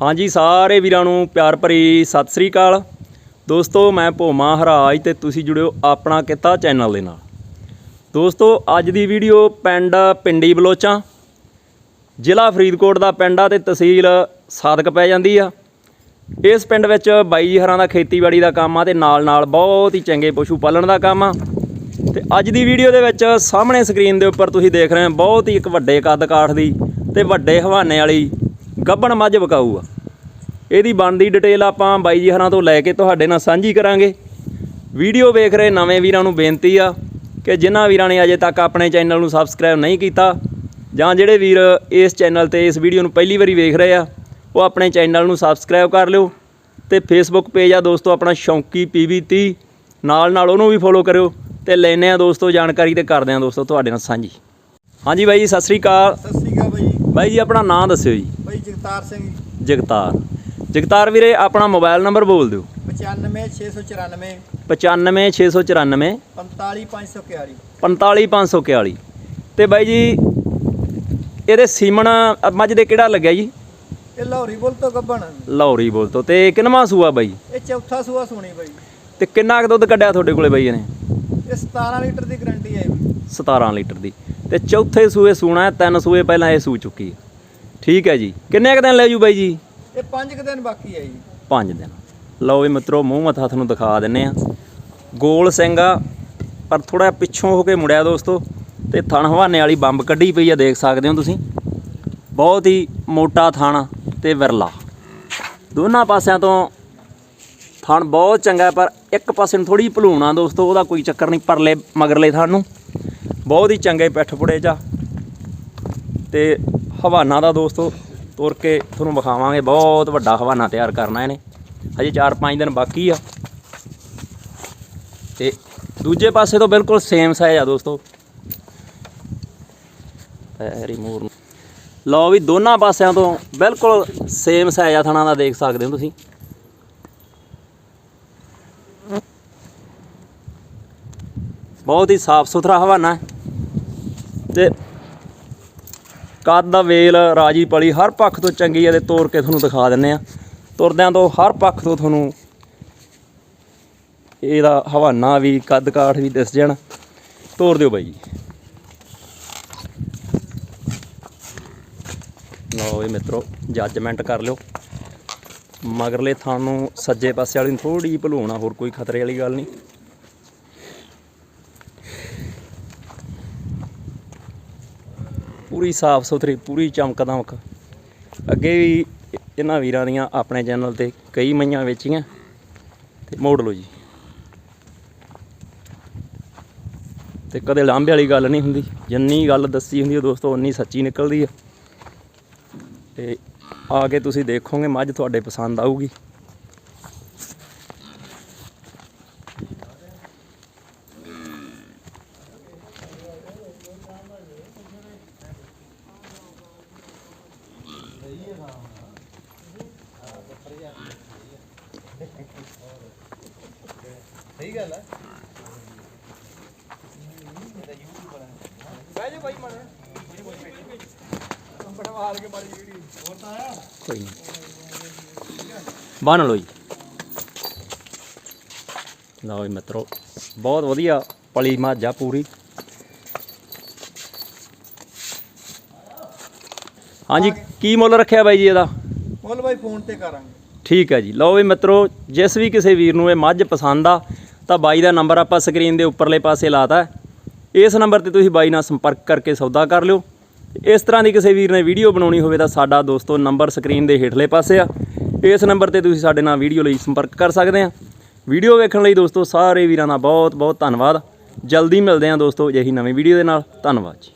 ਹਾਂਜੀ, ਸਾਰੇ ਵੀਰਾਂ ਨੂੰ ਪਿਆਰ ਭਰੀ ਸਤਿ ਸ੍ਰੀ ਅਕਾਲ। ਦੋਸਤੋ, ਮੈਂ ਭੋਮਾ ਹਰਾਜ ਤੇ ਤੁਸੀਂ ਜੁੜਿਓ ਆਪਣਾ ਕਿੱਤਾ ਚੈਨਲ ਦੇ ਨਾਲ। ਦੋਸਤੋ, ਅੱਜ ਦੀ ਵੀਡੀਓ ਪਿੰਡ ਪਿੰਡੀ ਬਲੋਚਾਂ, ਜ਼ਿਲ੍ਹਾ ਫਰੀਦਕੋਟ ਦਾ ਪਿੰਡ ਆ ਤੇ ਤਹਿਸੀਲ ਸਾਦਕ ਪੈ ਜਾਂਦੀ ਆ। ਇਸ ਪਿੰਡ ਵਿੱਚ ਬਾਈ ਜੀ ਹਰਾਂ ਦਾ ਖੇਤੀਬਾੜੀ ਦਾ ਕੰਮ ਆ ਤੇ ਨਾਲ ਨਾਲ ਬਹੁਤ ਹੀ ਚੰਗੇ ਪਸ਼ੂ ਪਾਲਣ ਦਾ ਕੰਮ ਆ। ਤੇ ਅੱਜ ਦੀ ਵੀਡੀਓ ਦੇ ਵਿੱਚ ਸਾਹਮਣੇ ਸਕਰੀਨ ਦੇ ਉੱਪਰ ਤੁਸੀਂ ਦੇਖ ਰਹੇ ਹੋ, ਬਹੁਤ ਹੀ ਇੱਕ ਵੱਡੇ ਕੱਦ ਕਾਠ ਦੀ ਤੇ ਵੱਡੇ ਹਵਾਨੇ ਵਾਲੀ ਗੱਬਣ ਮੱਝ ਵਿਕਾਊ ਆ ਇਹਦੀ ਬਣਦੀ ਡਿਟੇਲ ਆਪਾਂ ਬਾਈ ਜੀ ਹਰਾਂ ਤੋਂ ਲੈ ਕੇ ਤੁਹਾਡੇ ਨਾਲ ਸਾਂਝੀ ਕਰਾਂਗੇ। ਵੀਡੀਓ ਵੇਖ ਰਹੇ ਨਵੇਂ ਵੀਰਾਂ ਨੂੰ ਬੇਨਤੀ ਆ ਕਿ ਜਿਨ੍ਹਾਂ ਵੀਰਾਂ ਨੇ ਅਜੇ ਤੱਕ ਆਪਣੇ ਚੈਨਲ ਨੂੰ ਸਬਸਕ੍ਰਾਈਬ ਨਹੀਂ ਕੀਤਾ ਜਾਂ ਜਿਹੜੇ ਵੀਰ ਇਸ ਚੈਨਲ ਤੇ ਇਸ ਵੀਡੀਓ ਨੂੰ ਪਹਿਲੀ ਵਾਰੀ ਵੇਖ ਰਹੇ ਆ ਉਹ ਆਪਣੇ ਚੈਨਲ ਨੂੰ ਸਬਸਕ੍ਰਾਈਬ ਕਰ ਲਿਓ ਤੇ ਫੇਸਬੁੱਕ ਪੇਜ ਆ ਦੋਸਤੋ ਆਪਣਾ ਸ਼ੌਂਕੀ ਪੀਵੀ30 ਨਾਲ ਨਾਲ ਉਹਨੂੰ ਵੀ ਫੋਲੋ ਕਰਿਓ ਤੇ ਲੈਨੇ ਆ ਦੋਸਤੋ ਜਾਣਕਾਰੀ ਤੇ ਕਰਦੇ ਆ ਦੋਸਤੋ ਤੁਹਾਡੇ ਨਾਲ ਸਾਂਝੀ। ਹਾਂਜੀ ਬਾਈ ਜੀ ਸਤਿ ਸ੍ਰੀ ਅਕਾਲ। ਸਤਿ ਸ਼੍ਰੀ ਅਕਾਲ ਬਾਈ ਬਾਈ ਜੀ ਆਪਣਾ ਨਾਮ ਦੱਸਿਓ ਜੀ। ਬਾਈ ਜਗਤਾਰ ਸਿੰਘ ਜਗਤਾਰ। ਜਗਤਾਰ ਵੀਰੇ ਆਪਣਾ ਮੋਬਾਈਲ ਨੰਬਰ ਬੋਲ ਦਿਓ। 95694 95694 45541 45541 ਤੇ ਬਾਈ ਜੀ ਇਹਦੇ ਸੀਮਨ ਅ, ਮੱਝ ਦੇ ਕਿਹੜਾ ਲੱਗਿਆ ਜੀ? ਇਹ ਲਾਹੌਰੀ ਬੁੱਲ ਤੋਂ ਗੱਬਣ ਲਾਹੌਰੀ ਬੋਲ ਤੋਂ। ਤੇ ਕਿੰਨਵਾਂ ਸੂਆ ਬਾਈ? ਇਹ ਚੌਥਾ ਸੂਆ ਸੁਣੀ ਬਾਈ। ਤੇ ਕਿੰਨਾ ਕੁ ਦੁੱਧ ਕੱਢਿਆ ਤੁਹਾਡੇ ਕੋਲੇ ਬਾਈ ਇਹਨੇ? ਇਹ 17 ਲੀਟਰ ਦੀ ਗਰੰਟੀ ਹੈ ਬਾਈ 17 ਲੀਟਰ ਦੀ। ਤੇ ਚੌਥੇ ਸੂਏ ਸੂਣਾ ਹੈ ਤਿੰਨ ਸੂਏ ਪਹਿਲਾਂ ਇਹ ਸੂ ਚੁੱਕੀ ਹੈ। ਠੀਕ ਹੈ ਜੀ। ਕਿੰਨੇ ਕੁ ਦਿਨ ਲੈ ਜੂ ਬਾਈ ਜੀ? ਇਹ 5 ਦਿਨ ਬਾਕੀ ਹੈ ਜੀ। 5 ਦਿਨ। ਲਓ ਵੀ ਮਿੱਤਰੋ ਮੂੰਹ ਮੱਥਾ ਤੁਹਾਨੂੰ ਦਿਖਾ ਦਿੰਨੇ ਆ। ਗੋਲ ਸਿੰਘ ਆ ਪਰ ਥੋੜਾ ਪਿੱਛੋਂ ਹੋ ਕੇ ਮੁੜਿਆ ਦੋਸਤੋ ਤੇ ਥਣ ਹਵਾਨੇ ਵਾਲੀ ਬੰਬ ਕੱਢੀ ਪਈ ਆ ਦੇਖ ਸਕਦੇ ਹੋ ਤੁਸੀਂ। ਬਹੁਤ ਹੀ ਮੋਟਾ ਥਣ ਤੇ ਵਿਰਲਾ। ਦੋਨਾਂ ਪਾਸਿਆਂ ਤੋਂ ਥਣ ਬਹੁਤ ਚੰਗਾ ਪਰ ਇੱਕ ਪਾਸੇ ਨੂੰ ਥੋੜੀ ਭਲੂਣਾ ਦੋਸਤੋ ਉਹਦਾ ਕੋਈ ਚੱਕਰ ਨਹੀਂ ਪਰਲੇ ਮਗਰਲੇ ਥਣ ਨੂੰ। ਬਹੁਤ ਹੀ ਚੰਗੇ ਪਿੱਠ ਪੁੜੇ ਆ। ਤੇ ਹਵਾਨਾ ਦਾ ਦੋਸਤੋ, ਤੁਰ ਕੇ ਤੁਹਾਨੂੰ ਵਿਖਾਵਾਂਗੇ, ਬਹੁਤ ਵੱਡਾ ਹਵਾਨਾ ਤਿਆਰ ਕਰਨਾ ਇਹਨੇ। ਹਜੇ 4-5 ਦਿਨ ਬਾਕੀ ਆ। ਤੇ ਦੂਜੇ ਪਾਸੇ ਤੋਂ ਬਿਲਕੁਲ ਸੇਮ ਸਾਈਜ਼ ਆ ਦੋਸਤੋ। ਐਰੀ ਲਓ ਵੀ ਦੋਨਾਂ ਪਾਸਿਆਂ ਤੋਂ ਬਿਲਕੁਲ ਸੇਮ ਸਾਈਜ਼ ਆ ਥਣਾ ਦਾ, ਦੇਖ ਸਕਦੇ ਹੋ ਤੁਸੀਂ। ਬਹੁਤ ਹੀ ਸਾਫ਼ ਸੁਥਰਾ ਹਵਾਨਾ। ਹੈ ਤੇ ਕੱਦ ਦਾ ਵੇਲ, ਰਾਜੀ ਪਲੀ, ਹਰ ਪੱਖ ਤੋਂ ਚੰਗੀ ਹੈ ਤੇ ਤੋੜ ਕੇ ਤੁਹਾਨੂੰ ਦਿਖਾ ਦਿੰਨੇ ਆ। ਤੁਰਦਿਆਂ ਤੋਂ ਹਰ ਪੱਖ ਤੋਂ ਤੁਹਾਨੂੰ ਇਹਦਾ ਹਵਾਨਾ ਵੀ, ਕੱਦ ਕਾਠ ਵੀ ਦਿਸ ਜਾਣ। ਤੋੜ ਦਿਓ ਬਾਈ ਜੀ। ਲਓ ਇਹ ਮਿੱਤਰੋ ਜੱਜਮੈਂਟ ਕਰ ਲਿਓ। ਮਗਰਲੇ ਥਾਂ ਨੂੰ ਸੱਜੇ ਪਾਸੇ ਵਾਲੀ ਨੂੰ ਥੋੜੀ ਜਿਹੀ ਭਲੂਣਾ ਹੋਰ ਕੋਈ ਖਤਰੇ ਵਾਲੀ ਗੱਲ ਨਹੀਂ। ਪੂਰੀ ਸਾਫ਼ ਸੁਥਰੀ, ਪੂਰੀ ਚਮਕ ਦਮਕ ਅੱਗੇ ਵੀ ਇਹਨਾਂ ਵੀਰਾਂ ਦੀਆਂ ਆਪਣੇ ਚੈਨਲ ਤੇ ਕਈ ਮਈਆਂ ਵੇਚੀਆਂ। ਤੇ ਮੋੜ ਲਓ ਜੀ। ਤੇ ਕਦੇ ਲਾਂਭੇ ਵਾਲੀ ਗੱਲ ਨਹੀਂ ਹੁੰਦੀ। ਜਿੰਨੀ ਗੱਲ ਦੱਸੀ ਹੁੰਦੀ ਹੈ ਦੋਸਤੋ, ਉਨੀ ਸੱਚੀ ਨਿਕਲਦੀ ਆ। ਤੇ ਆ ਕੇ ਤੁਸੀਂ ਦੇਖੋਗੇ, ਮੱਝ ਤੁਹਾਡੇ ਪਸੰਦ ਆਊਗੀ। ਸਹੀ ਗੱਲ ਹੈ ਬਹਿ ਜਾ ਬਾਈ ਮਣ ਬਣਵਾਲ ਕੇ ਮਾਰੀ ਵੀਡੀਓ ਹੋਰ ਤਾਂ ਆਇਆ ਕੋਈ ਨਹੀਂ ਬੰਨ ਲਓ ਜੀ ਲਓ ਜੀ ਮਿੱਤਰੋ ਬਹੁਤ ਵਧੀਆ ਪਲੀ ਮੱਝ ਆ ਪੂਰੀ ਹਾਂਜੀ ਕੀ ਮੁੱਲ ਰੱਖਿਆ ਬਾਈ ਜੀ ਇਹਦਾ? ਮੁੱਲ ਬਾਈ ਫੋਨ ਤੇ ਕਰਾਂਗੇ। ਠੀਕ ਹੈ ਜੀ। ਲਓ ਵੀ ਮਿੱਤਰੋ ਜਿਸ ਵੀ ਕਿਸੇ ਵੀਰ ਨੂੰ ਇਹ ਮੱਝ ਪਸੰਦ ਆ ਤਾਂ ਬਾਈ ਦਾ ਨੰਬਰ ਆਪਾਂ ਸਕਰੀਨ ਦੇ ਉੱਪਰਲੇ ਪਾਸੇ ਲਾਤਾ। ਇਸ ਨੰਬਰ ਤੇ ਤੁਸੀਂ ਬਾਈ ਨਾਲ ਸੰਪਰਕ ਕਰਕੇ ਸੌਦਾ ਕਰ ਲਿਓ। ਇਸ ਤਰ੍ਹਾਂ ਦੀ ਕਿਸੇ ਵੀਰ ਨੇ ਵੀਡੀਓ ਬਣਾਉਣੀ ਹੋਵੇ ਤਾਂ ਸਾਡਾ ਦੋਸਤੋ ਨੰਬਰ ਸਕਰੀਨ ਦੇ ਹੇਠਲੇ ਪਾਸੇ ਆ। ਇਸ ਨੰਬਰ ਤੇ ਤੁਸੀਂ ਸਾਡੇ ਨਾਲ ਵੀਡੀਓ ਲਈ ਸੰਪਰਕ ਕਰ ਸਕਦੇ ਆ। ਵੀਡੀਓ ਵੇਖਣ ਲਈ ਦੋਸਤੋ ਸਾਰੇ ਵੀਰਾਂ ਦਾ ਬਹੁਤ ਬਹੁਤ ਧੰਨਵਾਦ। ਜਲਦੀ ਮਿਲਦੇ ਆ ਦੋਸਤੋ ਅਜਿਹੀ ਨਵੀਂ ਵੀਡੀਓ ਦੇ ਨਾਲ। ਧੰਨਵਾਦ ਜੀ।